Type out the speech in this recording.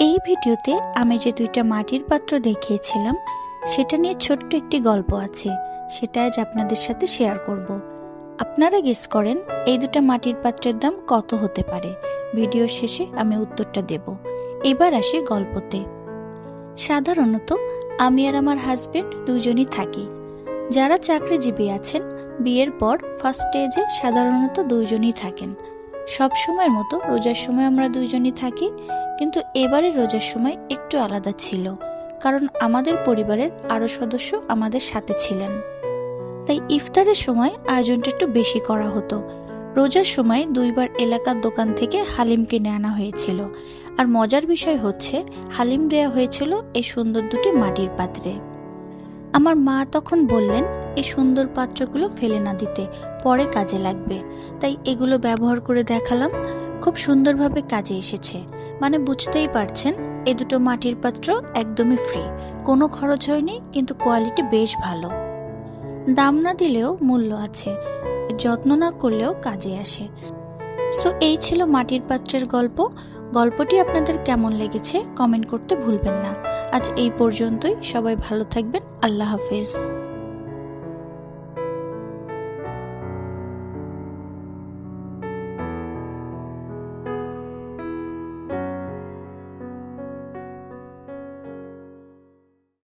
এই ভিডিওতে আমি যে দুইটা মাটির পাত্র দেখিয়েছিলাম, সেটা নিয়ে ছোট্ট একটি গল্প আছে, সেটা আজ আপনাদের সাথে শেয়ার করব। আপনারা গেস করেন এই দুটো মাটির পাত্রের দাম কত হতে পারে। ভিডিও শেষে আমি উত্তরটা দেব। এবার আসি গল্পতে। সাধারণত আমি আর আমার হাজবেন্ড দুজনই থাকি। যারা চাকরিজীবী আছেন, বিয়ের পর ফার্স্ট স্টেজে সাধারণত দুইজনই থাকেন। সব সময়ের মতো রোজার সময় আমরা দুইজনই থাকি কিন্তু এবারে রোজার সময় একটু আলাদা ছিল, কারণ আমাদের পরিবারের আরও সদস্য আমাদের সাথে ছিলেন। তাই ইফতারের সময় আয়োজনটা একটু বেশি করা হতো। রোজার সময় দুইবার এলাকার দোকান থেকে হালিম কিনে আনা হয়েছিল। আর মজার বিষয় হচ্ছে, হালিম দেয়া হয়েছিল এই সুন্দর দুটি মাটির পাত্রে। আমার মা তখন বললেন, এই সুন্দর পাত্রগুলো ফেলে না দিতে, পরে কাজে লাগবে। তাই এগুলো ব্যবহার করে দেখালাম। খুব সুন্দরভাবে কাজে এসেছে। মানে বুঝতেই পারছেন, এ দুটো মাটির পাত্র একদমই ফ্রি কোনো খরচ হয়নি, কিন্তু কোয়ালিটি বেশ ভালো। দাম না দিলেও মূল্য আছে, যত্ন না করলেও কাজে আসে। সো এই ছিল মাটির পাত্রের গল্প। গল্পটি আপনাদের কেমন লেগেছে কমেন্ট করতে ভুলবেন না। আজ এই পর্যন্তই। সবাই ভালো থাকবেন। আল্লাহ হাফেজ।